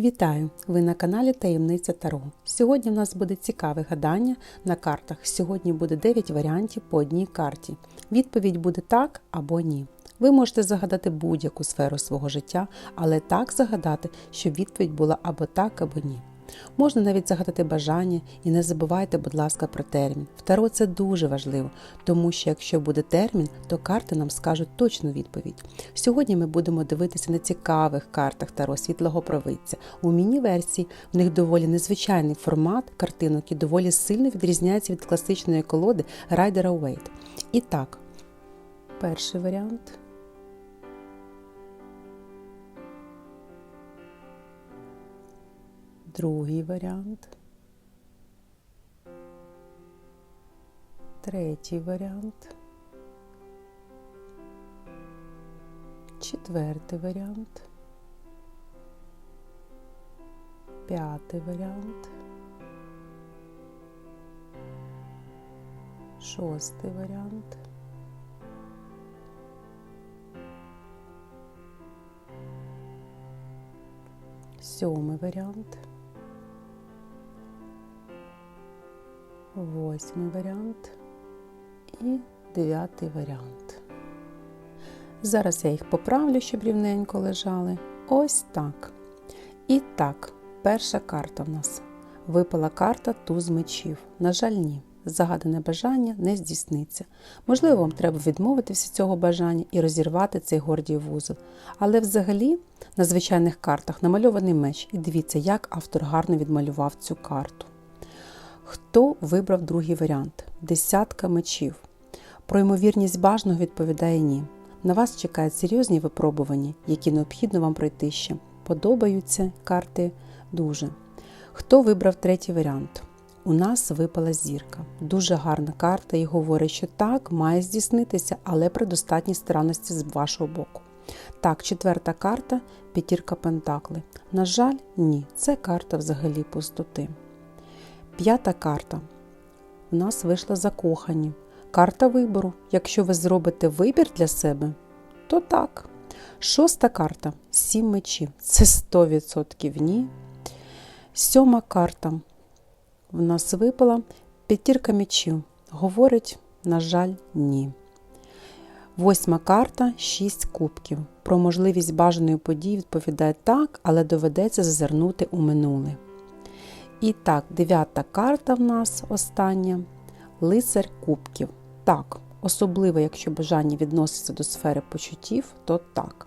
Вітаю! Ви на каналі Таємниця Таро. Сьогодні в нас буде цікаве гадання на картах. Сьогодні буде 9 варіантів по одній карті. Відповідь буде так або ні. Ви можете загадати будь-яку сферу свого життя, але так загадати, щоб відповідь була або так, або ні. Можна навіть загадати бажання і не забувайте, будь ласка, про термін. В Таро це дуже важливо, тому що якщо буде термін, то карти нам скажуть точну відповідь. Сьогодні ми будемо дивитися на цікавих картах Таро світлого провидця. У міні-версії в них доволі незвичайний формат картинок і доволі сильно відрізняється від класичної колоди Райдера Уейт. І так, перший варіант. Другий варіант. Третій варіант. Четвертий варіант. П'ятий варіант. Шостий варіант. Сьомий варіант. Восьмий варіант і дев'ятий варіант. Зараз я їх поправлю, щоб рівненько лежали. Ось так. І так, перша карта в нас. Випала карта туз мечів. На жаль, ні. Загадане бажання не здійсниться. Можливо, вам треба відмовитися цього бажання і розірвати цей гордій вузол. Але взагалі на звичайних картах намальований меч. І дивіться, як автор гарно відмалював цю карту. Хто вибрав другий варіант? Десятка мечів. Про ймовірність бажаного відповідає ні. На вас чекають серйозні випробування, які необхідно вам пройти ще. Подобаються карти дуже. Хто вибрав третій варіант? У нас випала зірка. Дуже гарна карта і говорить, що так, має здійснитися, але при достатній старанності з вашого боку. Так, четверта карта п'ятірка Пентакли. На жаль, ні, це карта взагалі пустоти. П'ята карта. У нас вийшла закохані. Карта вибору. Якщо ви зробите вибір для себе, то так. Шоста карта сім мечів. Це 100% ні. Сьома карта. В нас випала п'ятірка мечів. Говорить, на жаль, ні. Восьма карта шість кубків. Про можливість бажаної події відповідає так, але доведеться зазирнути у минуле. І так, дев'ята карта в нас остання лицар кубків. Так, особливо, якщо бажання відноситься до сфери почуттів, то так.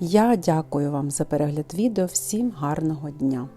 Я дякую вам за перегляд відео. Всім гарного дня!